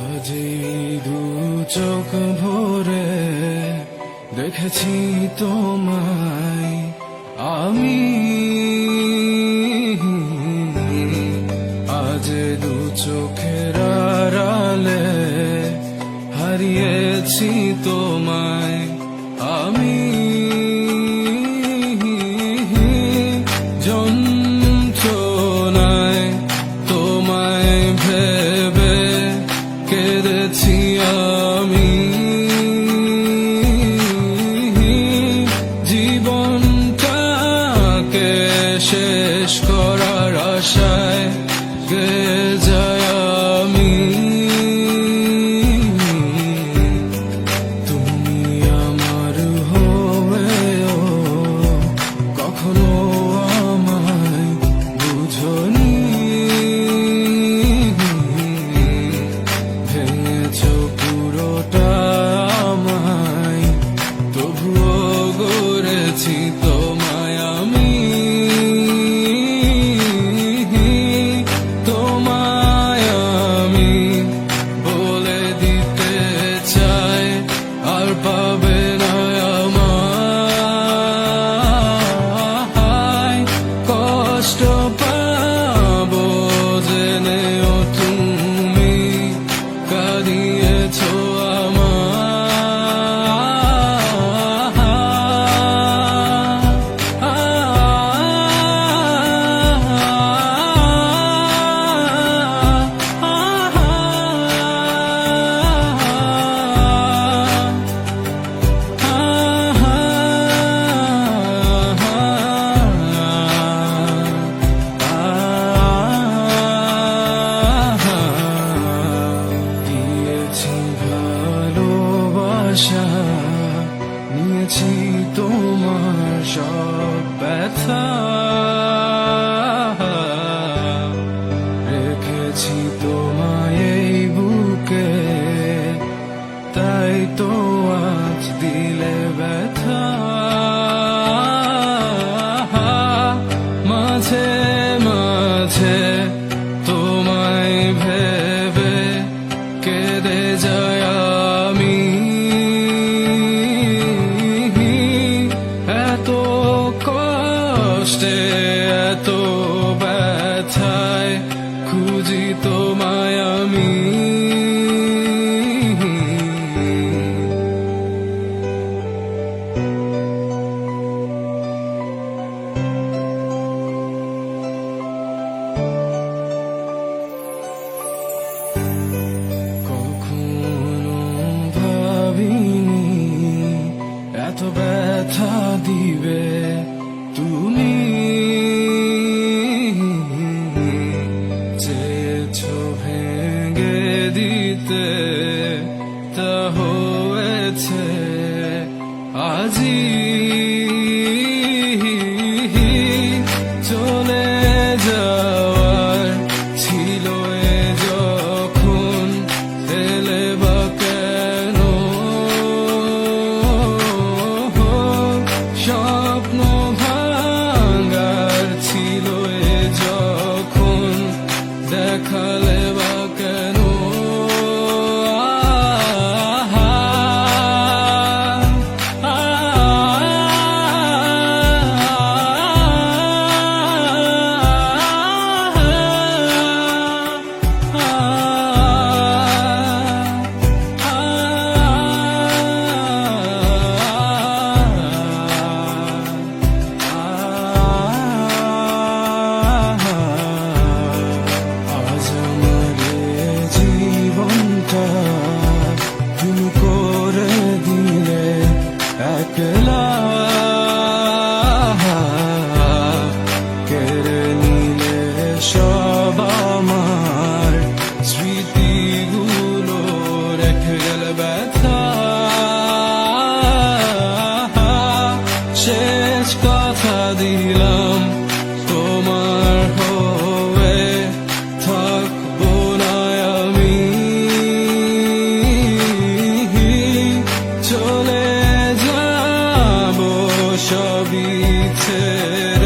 আজি দু চোখ ভোরে দেখেছি তোমায় আমি। আজ দু চোখের আড়ালে হারিয়েছি তোমায়। কেঁদেছি আমি। জীবনটাকে শেষ করার আশায় গে মাঝে মাঝে তোমায় ভেবে কেঁদে যায় আমি। এত কষ্টে এত খুঁজি তোমায়। ব্যথা দিবে তুমি। চেয়েছ ভেঙে দিতে। একলা কেড়ে নিলে সব আমার স্মৃতিগুলো রেখে yerim